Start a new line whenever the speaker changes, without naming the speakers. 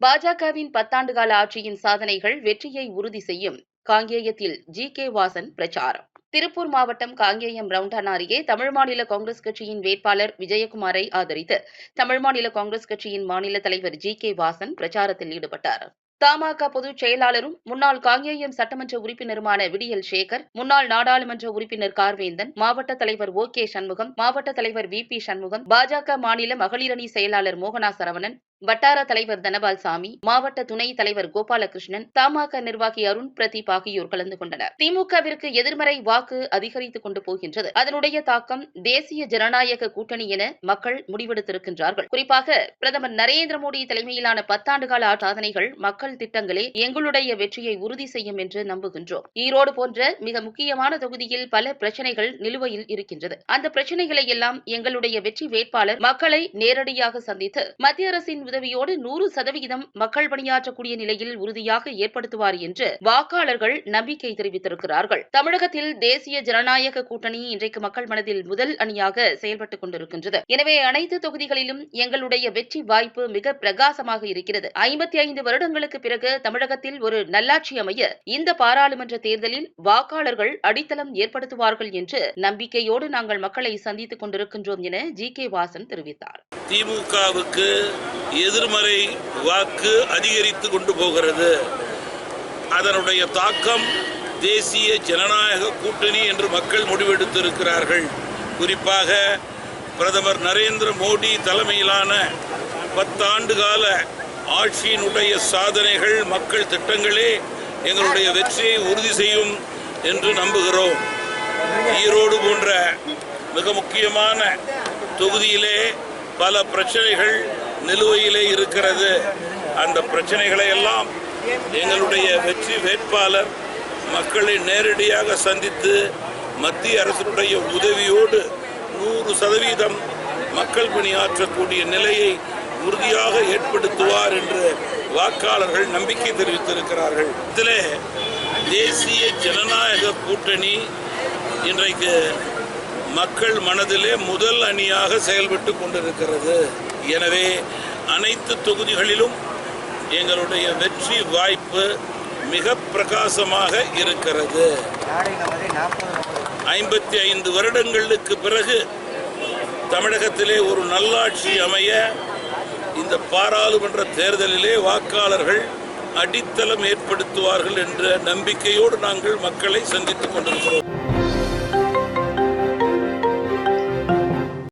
பாஜகவின் பத்தாண்டு கால ஆட்சியின் சாதனைகள் வெற்றியை உறுதி செய்யும். காங்கேயத்தில் ஜி. கே. வாசன் பிரச்சாரம். திருப்பூர் மாவட்டம் காங்கேயம் ரவுண்டான் அருகே தமிழ் மாநில காங்கிரஸ் கட்சியின் வேட்பாளர் விஜயகுமாரை ஆதரித்து தமிழ் மாநில காங்கிரஸ் கட்சியின் மாநில தலைவர் ஜி. கே. வாசன் பிரச்சாரத்தில் ஈடுபட்டார். தமாக பொதுச் செயலாளரும் முன்னாள் காங்கேயம் சட்டமன்ற உறுப்பினருமான விடியல் சேகர் முன்னாள் நாடாளுமன்ற உறுப்பினர் கார்வேந்தன் மாவட்ட தலைவர் ஓ. கே. சண்முகம் மாவட்ட தலைவர் வி. பி. சண்முகம் பாஜக மாநில மகளிரணி செயலாளர் மோகனா சரவணன் வட்டார தலைவர் தனபால் சாமி மாவட்ட துணைத் தலைவர் கோபாலகிருஷ்ணன் தமாக நிர்வாகி அருண் பிரதீப் ஆகியோர் கலந்து கொண்டனர். திமுகவிற்கு எதிர்மறை வாக்கு அதிகரித்துக் கொண்டு போகின்றது. அதனுடைய தாக்கம் தேசிய ஜனநாயக கூட்டணி என மக்கள் முடிவெடுத்திருக்கின்றார்கள். குறிப்பாக பிரதமர் நரேந்திர மோடி தலைமையிலான பத்தாண்டுகால சாதனைகள் மக்கள் திட்டங்களே எங்களுடைய வெற்றியை உறுதி செய்யும் என்று நம்புகின்றோம். ஈரோடு போன்ற மிக முக்கியமான தொகுதியில் பல பிரச்சனைகள் நிலுவையில் இருக்கின்றது. அந்த பிரச்சனைகளை எல்லாம் எங்களுடைய வெற்றி வேட்பாளர் மக்களை நேரடியாக சந்தித்து மத்திய அரசின் உதவியோடு நூறு சதவிகிதம் மக்கள் பணியாற்றக்கூடிய நிலையில் உறுதியாக ஏற்படுத்துவார் என்று வாக்காளர்கள் நம்பிக்கை தெரிவித்திருக்கிறார்கள். தமிழகத்தில் தேசிய ஜனநாயக கூட்டணி இன்றைக்கு மக்கள் மனதில் முதல் அணியாக செயல்பட்டுக் கொண்டிருக்கின்றது. எனவே அனைத்து தொகுதிகளிலும் எங்களுடைய வெற்றி வாய்ப்பு மிக பிரகாசமாக இருக்கிறது. ஐம்பத்தி ஐந்து வருடங்களுக்கு பிறகு தமிழகத்தில் ஒரு நல்லாட்சி அமைய இந்த பாராளுமன்ற தேர்தலில் வாக்காளர்கள் அடித்தளம் ஏற்படுத்துவார்கள் என்று நம்பிக்கையோடு நாங்கள் மக்களை சந்தித்துக் கொண்டிருக்கின்றோம் என ஜி கே வாசன் தெரிவித்தார்.
திமுகவுக்கு எதிர்மறை வாக்கு அதிகரித்து கொண்டு போகிறது. அதனுடைய தாக்கம் தேசிய ஜனநாயக கூட்டணி என்று மக்கள் முடிவெடுத்திருக்கிறார்கள். குறிப்பாக பிரதமர் நரேந்திர மோடி தலைமையிலான பத்தாண்டு கால ஆட்சியினுடைய சாதனைகள் மக்கள் திட்டங்களே எங்களுடைய வெற்றியை உறுதி செய்யும் என்று நம்புகிறோம். ஈரோடு போன்ற மிக முக்கியமான தொகுதியிலே பல பிரச்சனைகள் நிலுவையிலே இருக்கிறது. அந்த பிரச்சனைகளை எல்லாம் எங்களுடைய வெற்றி வேட்பாளர் மக்களை நேரடியாக சந்தித்து மத்திய அரசினுடைய உதவியோடு நூறு சதவீதம் மக்கள் பணியாற்றக்கூடிய நிலையை உறுதியாக ஏற்படுத்துவார் என்று வாக்காளர்கள் நம்பிக்கை தெரிவித்திருக்கிறார்கள். இதிலே தேசிய ஜனநாயக கூட்டணி இன்றைக்கு மக்கள் மனதிலே முதல் அணியாக செயல்பட்டு கொண்டிருக்கிறது. எனவே அனைத்து தொகுதிகளிலும் எங்களுடைய வெற்றி வாய்ப்பு மிக பிரகாசமாக இருக்கிறது. ஐம்பத்தி ஐந்து வருடங்களுக்கு பிறகு தமிழகத்திலே ஒரு நல்லாட்சி அமைய இந்த பாராளுமன்ற தேர்தலிலே வாக்காளர்கள் அடித்தளம் ஏற்படுத்துவார்கள் என்ற நம்பிக்கையோடு நாங்கள் மக்களை சந்தித்துக் கொண்டிருக்கிறோம்.